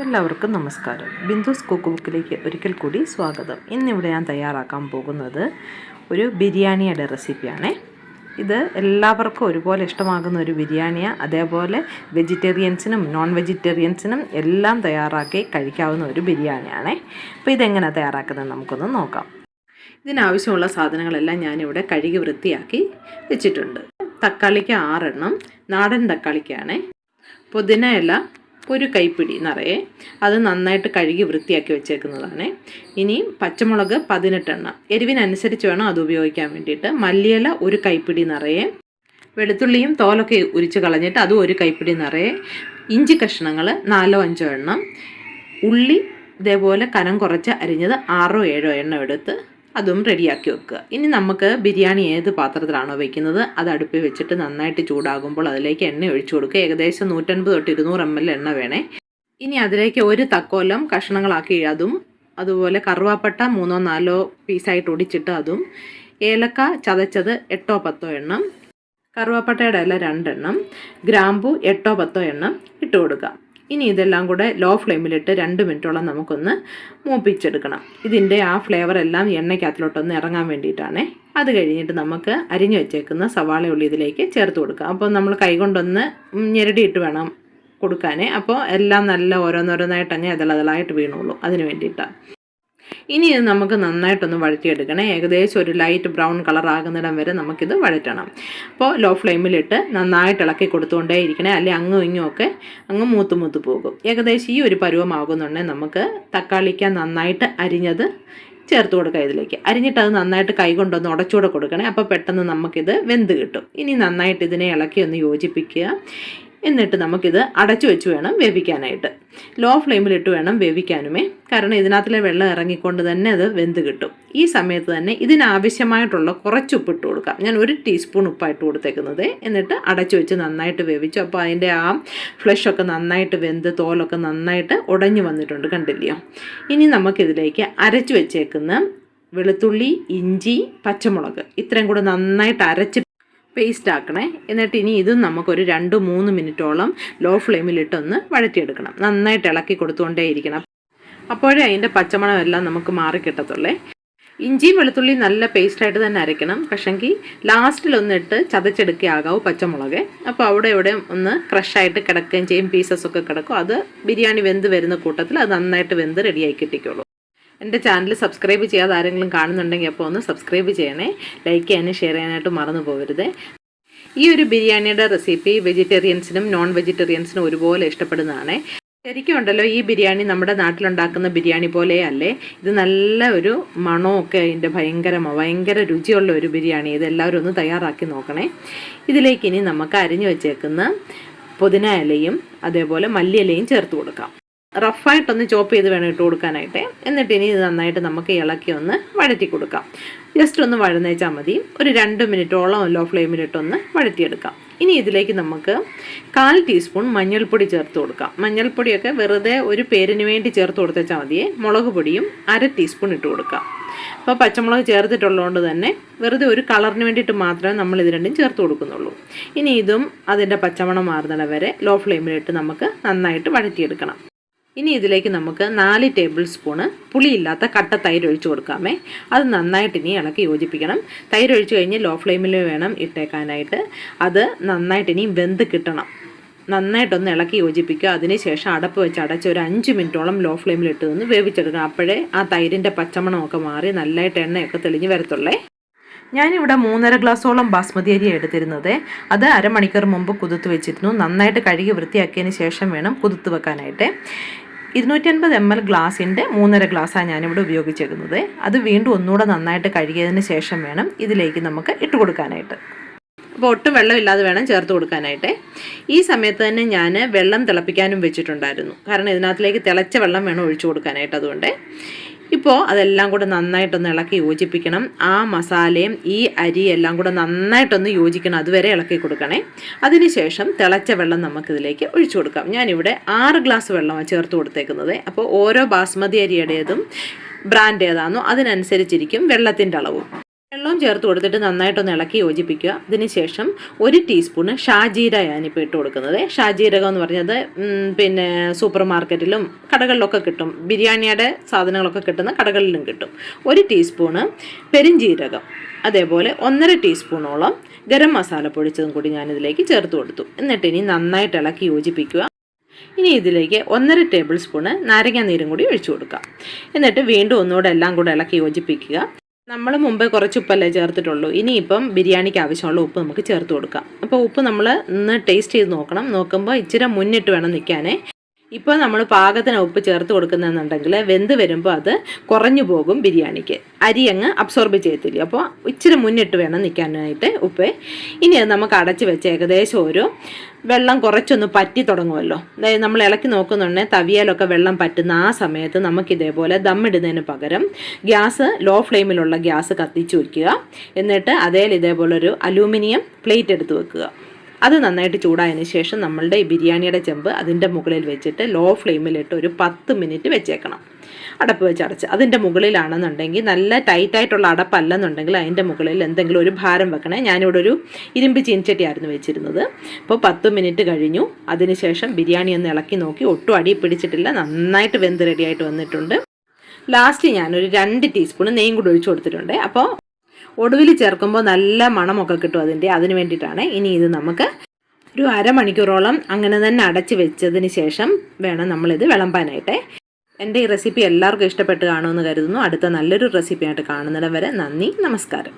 എല്ലാവർക്കും നമസ്കാരം. ബിന്ദുസ് കുക്ക് ബുക്കിലേക്ക് ഒരിക്കൽ കൂടി സ്വാഗതം. ഇന്നിവിടെ ഞാൻ തയ്യാറാക്കാൻ പോകുന്നത് ഒരു ബിരിയാണിയുടെ റെസിപ്പിയാണ്. ഇത് എല്ലാവർക്കും ഒരുപോലെ ഇഷ്ടമാകുന്ന ഒരു ബിരിയാണിയാണ് അതേപോലെ വെജിറ്റേറിയൻസിനും നോൺ വെജിറ്റേറിയൻസിനും എല്ലാം തയ്യാറാക്കി കഴിക്കാവുന്ന ഒരു ബിരിയാണിയാണ്. അപ്പോൾ ഇതെങ്ങനെ തയ്യാറാക്കുന്നത് നമുക്കൊന്ന് നോക്കാം. ഇതിനാവശ്യമുള്ള സാധനങ്ങളെല്ലാം ഞാനിവിടെ കഴുകി വൃത്തിയാക്കി വെച്ചിട്ടുണ്ട്. തക്കാളിക്ക് ആറെണ്ണം നാടൻ തക്കാളിക്കാണ്. പുതിന ഇല ഒരു കൈപ്പിടി നിറയെ അത് നന്നായിട്ട് കഴുകി വൃത്തിയാക്കി വെച്ചേക്കുന്നതാണ്. ഇനി പച്ചമുളക് പതിനെട്ടെണ്ണം. എരിവിനനുസരിച്ച് വേണം അത് ഉപയോഗിക്കാൻ വേണ്ടിയിട്ട്. മല്ലിയില ഒരു കൈപ്പിടി നിറയെ. വെളുത്തുള്ളിയും തോലൊക്കെ ഉരിച്ച് കളഞ്ഞിട്ട് അതും ഒരു കൈപ്പിടി നിറയെ. ഇഞ്ചി കഷ്ണങ്ങൾ നാലോ അഞ്ചോ എണ്ണം. ഉള്ളി ഇതേപോലെ കനം കുറച്ച് അരിഞ്ഞത് ആറോ ഏഴോ എണ്ണം എടുത്ത് അതും റെഡിയാക്കി വെക്കുക. ഇനി നമുക്ക് ബിരിയാണി ഏത് പാത്രത്തിലാണോ വെക്കുന്നത് അത് അടുപ്പിൽ വെച്ചിട്ട് നന്നായിട്ട് ചൂടാകുമ്പോൾ അതിലേക്ക് എണ്ണ ഒഴിച്ചു കൊടുക്കുക. ഏകദേശം നൂറ്റൻപത് തൊട്ട് ഇരുന്നൂറ് എം എൽ എണ്ണ വേണേ. ഇനി അതിലേക്ക് ഒരു തക്കോലം കഷ്ണങ്ങളാക്കി അതും അതുപോലെ കറുവാപ്പട്ട മൂന്നോ നാലോ പീസായിട്ട് ഒടിച്ചിട്ട് അതും ഏലക്ക ചതച്ചത് എട്ടോ പത്തോ എണ്ണം കറുവാപ്പട്ടയുടെ ഇല രണ്ടെണ്ണം ഗ്രാമ്പു എട്ടോ പത്തോ എണ്ണം ഇട്ട് കൊടുക്കുക. ഇനി ഇതെല്ലാം കൂടെ ലോ ഫ്ലെയിമിലിട്ട് രണ്ട് മിനിറ്റോളം നമുക്കൊന്ന് മൂപ്പിച്ചെടുക്കണം. ഇതിന്റെ ആ ഫ്ലേവർ എല്ലാം എണ്ണയ്ക്കകത്തിലോട്ടൊന്ന് ഇറങ്ങാൻ വേണ്ടിയിട്ടാണ്. അത് കഴിഞ്ഞിട്ട് നമുക്ക് അരിഞ്ഞു വെച്ചേക്കുന്ന സവാള ഉള്ളി ഇതിലേക്ക് ചേർത്ത് കൊടുക്കാം. അപ്പോൾ നമ്മൾ കൈകൊണ്ടൊന്ന് ഞെരടിയിട്ട് വേണം കൊടുക്കാനേ. അപ്പോൾ എല്ലാം നല്ല ഓരോന്നോരോന്നായിട്ട് അങ്ങ് ഇതളതളായിട്ട് വീണുള്ളൂ. അതിന് വേണ്ടിയിട്ടാണ്. ഇനി ഇത് നമുക്ക് നന്നായിട്ടൊന്ന് വഴറ്റിയെടുക്കണം. ഏകദേശം ഒരു ലൈറ്റ് ബ്രൗൺ കളർ ആകുന്നിടം വരെ നമുക്കിത് വഴറ്റണം. അപ്പോൾ ലോ ഫ്ലെയിമിലിട്ട് നന്നായിട്ട് ഇളക്കി കൊടുത്തുകൊണ്ടേ ഇരിക്കണേ. അല്ലെങ്കിൽ അങ്ങും ഇങ്ങും ഒക്കെ അങ്ങ് മൂത്ത് മൂത്ത് പോകും. ഏകദേശം ഈ ഒരു പരുവമാകുന്നുണ്ടെങ്കിൽ നമുക്ക് തക്കാളിക്ക നന്നായിട്ട് അരിഞ്ഞത് ചേർത്ത് കൊടുക്കുക ഇതിലേക്ക്. അരിഞ്ഞിട്ട് അത് നന്നായിട്ട് കൈ കൊണ്ടൊന്ന് ഉടച്ചുകൂടെ കൊടുക്കണേ. അപ്പോൾ പെട്ടെന്ന് നമുക്കിത് വെന്ത് കിട്ടും. ഇനി നന്നായിട്ട് ഇതിനെ ഇളക്കി ഒന്ന് യോജിപ്പിക്കുക. എന്നിട്ട് നമുക്കിത് അടച്ചു വെച്ച് വേണം വേവിക്കാനായിട്ട്. ലോ ഫ്ലെയിമിലിട്ട് വേണം വേവിക്കാനുമേ. കാരണം ഇതിനകത്തിലെ വെള്ളം ഇറങ്ങിക്കൊണ്ട് തന്നെ അത് വെന്ത് കിട്ടും. ഈ സമയത്ത് തന്നെ ഇതിനാവശ്യമായിട്ടുള്ള കുറച്ച് ഉപ്പ് ഇട്ട് കൊടുക്കാം. ഞാൻ ഒരു ടീസ്പൂൺ ഉപ്പായിട്ട് കൊടുത്തേക്കുന്നത്. എന്നിട്ട് അടച്ചു വെച്ച് നന്നായിട്ട് വേവിച്ചു. അപ്പോൾ അതിന്റെ ആ ഫ്ലഷ് ഒക്കെ നന്നായിട്ട് വെന്ത് തോലൊക്കെ നന്നായിട്ട് ഉടഞ്ഞു വന്നിട്ടുണ്ട് കണ്ടില്ലയോ ഇനി നമുക്കിതിലേക്ക് അരച്ചു വെച്ചേക്കുന്ന വെളുത്തുള്ളി ഇഞ്ചി പച്ചമുളക്. ഇത്രയും കൂടെ നന്നായിട്ട് അരച്ച് പേസ്റ്റ് ആക്കണേ. എന്നിട്ട് ഇനി ഇതും നമുക്കൊരു രണ്ട് മൂന്ന് മിനിറ്റോളം ലോ ഫ്ലെയിമിലിട്ടൊന്ന് വഴറ്റിയെടുക്കണം. നന്നായിട്ട് ഇളക്കി കൊടുത്തുകൊണ്ടേ ഇരിക്കണം അപ്പോഴേ അതിന്റെ പച്ചമണം എല്ലാം നമുക്ക് മാറി കിട്ടത്തുള്ളേ. ഇഞ്ചിയും വെളുത്തുള്ളിയും നല്ല പേസ്റ്റായിട്ട് തന്നെ അരയ്ക്കണം. പക്ഷെങ്കിൽ ലാസ്റ്റിലൊന്നിട്ട് ചതച്ചെടുക്കുക ആകാവൂ പച്ചമുളക്. അപ്പോൾ അവിടെ ഇവിടെ ഒന്ന് ക്രഷായിട്ട് കിടക്കുകയും ചെയ്യും. പീസസ് ഒക്കെ കിടക്കും. അത് ബിരിയാണി വെന്ത് വരുന്ന കൂട്ടത്തിൽ അത് നന്നായിട്ട് വെന്ത് റെഡിയായി കിട്ടിക്കോളൂ. എന്റെ ചാനൽ സബ്സ്ക്രൈബ് ചെയ്യാതെ ആരെങ്കിലും കാണുന്നുണ്ടെങ്കിൽ അപ്പോൾ ഒന്ന് സബ്സ്ക്രൈബ് ചെയ്യണേ ലൈക്ക് ചെയ്യാനും ഷെയർ ചെയ്യാനായിട്ട് മറന്നു പോകരുത്. ഈ ഒരു ബിരിയാണിയുടെ റെസിപ്പി വെജിറ്റേറിയൻസിനും നോൺ വെജിറ്റേറിയൻസിനും ഒരുപോലെ ഇഷ്ടപ്പെടുന്നതാണ്. ശരിക്കും ഉണ്ടല്ലോ ഈ ബിരിയാണി നമ്മുടെ നാട്ടിലുണ്ടാക്കുന്ന ബിരിയാണി പോലെ അല്ലേ? ഇത് നല്ല ഒരു മണമൊക്കെ അതിന്റെ ഭയങ്കരമോ ഭയങ്കര രുചിയുള്ള ഒരു ബിരിയാണി. ഇത് എല്ലാവരും ഒന്ന് തയ്യാറാക്കി നോക്കണേ. ഇതിലേക്ക് ഇനി നമുക്ക് അരിഞ്ഞു വെച്ചേക്കുന്ന പുതിന ഇലയും അതേപോലെ മല്ലിയിലയും ചേർത്ത് കൊടുക്കാം. റഫായിട്ടൊന്ന് ചോപ്പ് ചെയ്ത് വേണം ഇട്ട് കൊടുക്കാനായിട്ട്. എന്നിട്ട് ഇനി ഇത് നന്നായിട്ട് നമുക്ക് ഇളക്കി ഒന്ന് വഴറ്റി കൊടുക്കാം. ജസ്റ്റ് ഒന്ന് വഴന്നേച്ചാൽ മതി. ഒരു രണ്ട് മിനിറ്റോളം ലോ ഫ്ലെയിമിലിട്ടൊന്ന് വഴറ്റിയെടുക്കാം. ഇനി ഇതിലേക്ക് നമുക്ക് കാൽ ടീസ്പൂൺ മഞ്ഞൾപ്പൊടി ചേർത്ത് കൊടുക്കാം. മഞ്ഞൾപ്പൊടിയൊക്കെ വെറുതെ ഒരു പേരിന് വേണ്ടി ചേർത്ത് കൊടുത്തേച്ചാൽ മതിയെ മുളക് പൊടിയും അര ടീസ്പൂൺ ഇട്ട് കൊടുക്കാം. അപ്പോൾ പച്ചമുളക് ചേർത്തിട്ടുള്ളതുകൊണ്ട് തന്നെ വെറുതെ ഒരു കളറിന് വേണ്ടിയിട്ട് മാത്രമേ നമ്മൾ ഇത് രണ്ടും ചേർത്ത് കൊടുക്കുന്നുള്ളൂ. ഇനി ഇതും അതിന്റെ പച്ചമണം മാറുന്നിടം വരെ ലോ ഫ്ലെയിമിലിട്ട് നമുക്ക് നന്നായിട്ട് വഴറ്റിയെടുക്കണം. ഇനി ഇതിലേക്ക് നമുക്ക് നാല് ടേബിൾ സ്പൂണ് പുളിയില്ലാത്ത കട്ട തൈര് ഒഴിച്ചു കൊടുക്കാമേ. അത് നന്നായിട്ട് ഇനി ഇളക്കി യോജിപ്പിക്കണം. തൈര് ഒഴിച്ചു കഴിഞ്ഞ് ലോ ഫ്ലെയിമിൽ വേണം ഇട്ടേക്കാനായിട്ട്. അത് നന്നായിട്ട് ഇനി വെന്ത് കിട്ടണം. നന്നായിട്ടൊന്ന് ഇളക്കി യോജിപ്പിക്കുക. അതിനുശേഷം അടപ്പ് വെച്ച് അടച്ച് ഒരു അഞ്ച് മിനിറ്റോളം ലോ ഫ്ലെയിമിൽ ഇട്ട് നിന്ന് വേവിച്ചെടുക്കണം. അപ്പോഴേ ആ തൈരിന്റെ പച്ചമണമൊക്കെ മാറി നല്ലതായിട്ട് എണ്ണയൊക്കെ തെളിഞ്ഞ് വരത്തുള്ളേ. ഞാനിവിടെ മൂന്നര ഗ്ലാസോളം ബാസ്മതി അരി എടുത്തിരുന്നത്. അത് അരമണിക്കൂർ മുമ്പ് കുതിർത്ത് വെച്ചിരുന്നു. നന്നായിട്ട് കഴുകി വൃത്തിയാക്കിയതിന് ശേഷം വേണം കുതിർത്ത് വെക്കാനായിട്ട്. ഇരുന്നൂറ്റൻപത് എം എൽ ഗ്ലാസിന്റെ മൂന്നര ഗ്ലാസ്സാണ് ഞാനിവിടെ ഉപയോഗിച്ചേക്കുന്നത്. അത് വീണ്ടും ഒന്നുകൂടെ നന്നായിട്ട് കഴുകിയതിന് ശേഷം വേണം ഇതിലേക്ക് നമുക്ക് ഇട്ട് കൊടുക്കാനായിട്ട്. അപ്പോൾ ഒട്ടും വെള്ളമില്ലാതെ വേണം ചേർത്ത് കൊടുക്കാനായിട്ട്. ഈ സമയത്ത് തന്നെ ഞാൻ വെള്ളം തിളപ്പിക്കാനും വെച്ചിട്ടുണ്ടായിരുന്നു. കാരണം ഇതിനകത്തിലേക്ക് തിളച്ച വെള്ളം വേണം ഒഴിച്ചു കൊടുക്കാനായിട്ട് അതുകൊണ്ട്. ഇപ്പോൾ അതെല്ലാം കൂടെ നന്നായിട്ടൊന്ന് ഇളക്കി യോജിപ്പിക്കണം. ആ മസാലയും ഈ അരി എല്ലാം കൂടെ നന്നായിട്ടൊന്ന് യോജിക്കണം. അതുവരെ ഇളക്കി കൊടുക്കണേ. അതിനുശേഷം തിളച്ച വെള്ളം നമുക്കിതിലേക്ക് ഒഴിച്ചു കൊടുക്കാം. ഞാനിവിടെ ആറ് ഗ്ലാസ് വെള്ളമാണ് ചേർത്ത് കൊടുത്തേക്കുന്നത്. അപ്പോൾ ഓരോ ബാസ്മതി അരിയുടേതും ബ്രാൻഡ് ഏതാണോ അതിനനുസരിച്ചിരിക്കും വെള്ളത്തിന്റെ അളവും. വെള്ളവും ചേർത്ത് കൊടുത്തിട്ട് നന്നായിട്ടൊന്ന് ഇളക്കി യോജിപ്പിക്കുക. അതിനുശേഷം ഒരു ടീസ്പൂണ് ഷാജീര ഞാനിപ്പോൾ ഇട്ട് കൊടുക്കുന്നത്. ഷാജീരകം എന്ന് പറഞ്ഞത് പിന്നെ സൂപ്പർ മാർക്കറ്റിലും കടകളിലൊക്കെ കിട്ടും. ബിരിയാണിയുടെ സാധനങ്ങളൊക്കെ കിട്ടുന്ന കടകളിലും കിട്ടും. ഒരു ടീസ്പൂണ് പെരിഞ്ജീരകം അതേപോലെ ഒന്നര ടീസ്പൂണോളം ഗരം മസാല പൊടിച്ചതും കൂടി ഞാനിതിലേക്ക് ചേർത്ത് കൊടുത്തു. എന്നിട്ട് ഇനി നന്നായിട്ട് ഇളക്കി യോജിപ്പിക്കുക. ഇനി ഇതിലേക്ക് ഒന്നര ടേബിൾ സ്പൂണ് നാരങ്ങാ നീരും കൂടി ഒഴിച്ചു കൊടുക്കുക. എന്നിട്ട് വീണ്ടും ഒന്നുകൂടെ എല്ലാം കൂടെ ഇളക്കി യോജിപ്പിക്കുക. നമ്മൾ മുമ്പേ കുറച്ച് ഉപ്പല്ലേ ചേർത്തിട്ടുള്ളൂ. ഇനിയിപ്പം ബിരിയാണിക്ക് ആവശ്യമുള്ള ഉപ്പ് നമുക്ക് ചേർത്ത് കൊടുക്കാം. അപ്പോൾ ഉപ്പ് നമ്മൾ ഒന്ന് ടേസ്റ്റ് ചെയ്ത് നോക്കണം. നോക്കുമ്പോൾ ഇച്ചിരി മുന്നിട്ട് വേണം നിൽക്കാനേ. ഇപ്പോൾ നമ്മൾ പാകത്തിന് ഉപ്പ് ചേർത്ത് കൊടുക്കുന്നതെന്നുണ്ടെങ്കിൽ വെന്ത് വരുമ്പോൾ അത് കുറഞ്ഞു പോകും ബിരിയാണിക്ക്. അരി അങ്ങ് അബ്സോർബ് ചെയ്യത്തില്ല. അപ്പോൾ ഇച്ചിരി മുന്നിട്ട് വേണം നിൽക്കാനായിട്ട് ഉപ്പ്. ഇനി അത് നമുക്ക് അടച്ച് വെച്ച് ഏകദേശം ഒരു വെള്ളം കുറച്ചൊന്ന് പറ്റി തുടങ്ങുമല്ലോ അതായത് നമ്മൾ ഇളക്കി നോക്കുന്നുണ്ടെങ്കിൽ തവിയാലൊക്കെ വെള്ളം പറ്റുന്ന ആ സമയത്ത് നമുക്ക് ഇതേപോലെ ദമ്മിടുന്നതിന് പകരം ഗ്യാസ് ലോ ഫ്ലെയിമിലുള്ള ഗ്യാസ് കത്തിച്ച് വയ്ക്കുക എന്നിട്ട് അതേൽ ഇതേപോലെ ഒരു അലൂമിനിയം പ്ലേറ്റ് എടുത്ത് വെക്കുക. അത് നന്നായിട്ട് ചൂടായതിന് ശേഷം നമ്മളുടെ ഈ ബിരിയാണിയുടെ ചെമ്പ് അതിന്റെ മുകളിൽ വെച്ചിട്ട് ലോ ഫ്ലെയിമിലിട്ട് ഒരു പത്ത് മിനിറ്റ് വെച്ചേക്കണം. അടപ്പ് വെച്ച് അടച്ച്. അതിന്റെ മുകളിലാണെന്നുണ്ടെങ്കിൽ നല്ല ടൈറ്റായിട്ടുള്ള അടപ്പല്ലെന്നുണ്ടെങ്കിൽ അതിന്റെ മുകളിൽ എന്തെങ്കിലും ഒരു ഭാരം വെക്കണേ. ഞാനിവിടെ ഒരു ഇരുമ്പ് ചീൻചട്ടിയായിരുന്നു വെച്ചിരുന്നത്. അപ്പോൾ പത്ത് മിനിറ്റ് കഴിഞ്ഞു. അതിനുശേഷം ബിരിയാണി ഒന്ന് ഇളക്കി നോക്കി. ഒട്ടും അടി പിടിച്ചിട്ടില്ല. നന്നായിട്ട് വെന്ത് റെഡിയായിട്ട് വന്നിട്ടുണ്ട്. ലാസ്റ്റ് ഞാനൊരു രണ്ട് ടീസ്പൂൺ നെയ്യും കൂടി ഒഴിച്ചു കൊടുത്തിട്ടുണ്ട്. അപ്പോൾ ഒടുവിൽ ചേർക്കുമ്പോൾ നല്ല മണമൊക്കെ കിട്ടും അതിന്റെ. അതിന് വേണ്ടിയിട്ടാണ് ഇനി ഇത് നമുക്ക് ഒരു അരമണിക്കൂറോളം അങ്ങനെ തന്നെ അടച്ചു വെച്ചതിന് ശേഷം വേണം നമ്മളിത് വിളമ്പാനായിട്ട്. എന്റെ ഈ റെസിപ്പി എല്ലാവർക്കും ഇഷ്ടപ്പെട്ട് കാണുമെന്ന് കരുതുന്നു. അടുത്ത നല്ലൊരു റെസിപ്പിയായിട്ട് കാണുന്നിടം വരെ നന്ദി നമസ്കാരം.